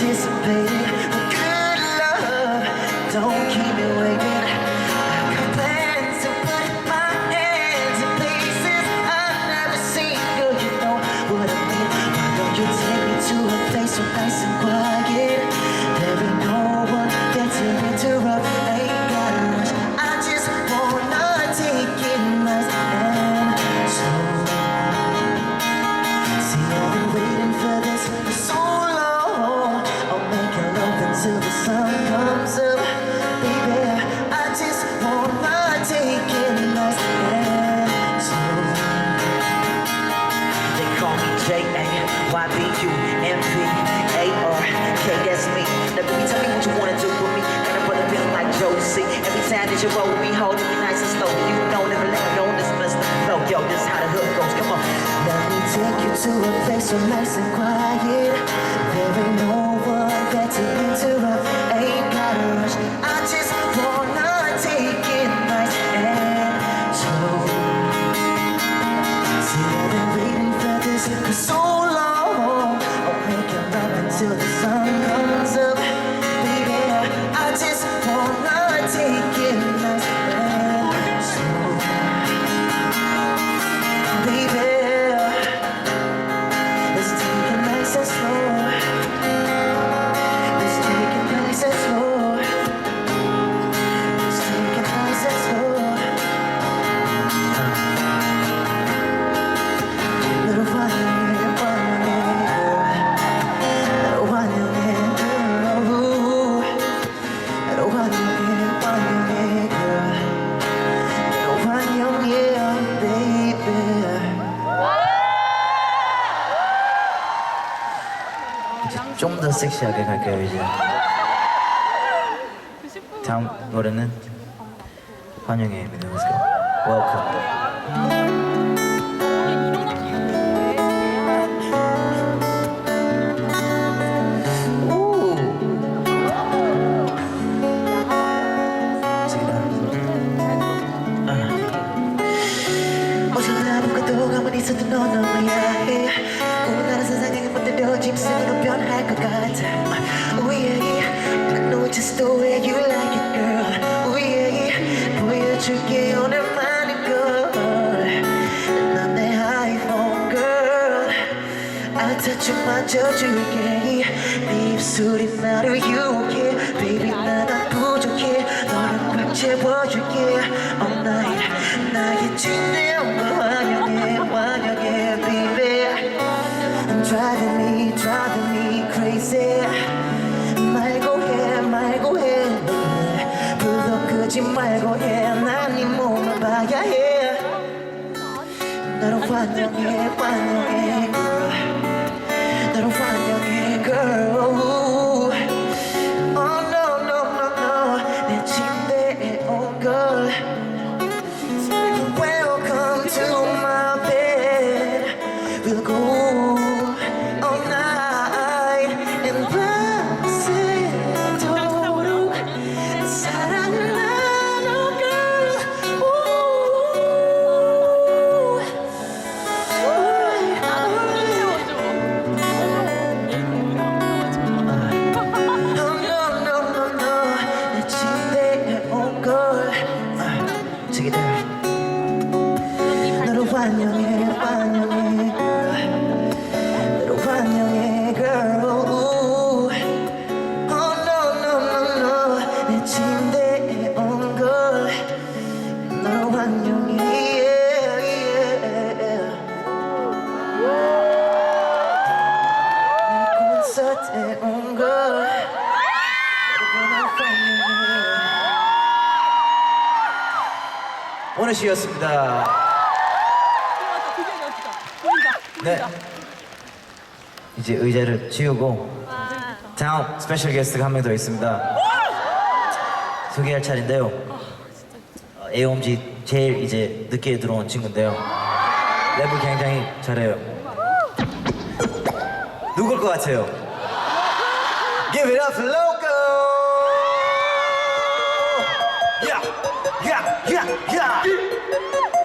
anticipating a good love. Don't keep me waiting. Call me J A Y B U M P A R K. That's me. Now, baby, tell me what you wanna do with me. Got a brother feeling like Josie. Every time that you roll with me, holding me nice and slow. You know, never let me go. This must flow. Yo, this is how the hook goes. Come on. Let me take you to a place so nice and quiet. 좀 더 섹시하게 갈게요 이제. 다음 노래는 Let's go Welcome 것 같아 Oh yeah I know just the way you like it girl Oh yeah 보여줄게 오늘만의 걸넌내 아이폰 girl 아타춤 맞춰줄게 네 입술이 나를 유혹해 Baby 나난 부족해 너를 꽉 채워줄게 All night 나의 진내 너를 환영해 환영해 girl 너를 환영해 girl 아, 저기 다. 너를 환영해, 환영해. 너를 환영해, girl. Oh, no, no, no, no. 내 침대에 온 걸. 너를 환영해, yeah, yeah. 내 콘서트에 온 걸. 너를 환영해. 오늘 쉬었습니다. 네. 이제 의자를 치우고 다음 스페셜 게스트가 한 명 더 있습니다. 소개할 차례인데요. 어, AOMG 제일 이제 늦게 들어온 친구인데요. 랩을 굉장히 잘해요. 누굴 것 같아요? Give it up, hello! yeah, yeah.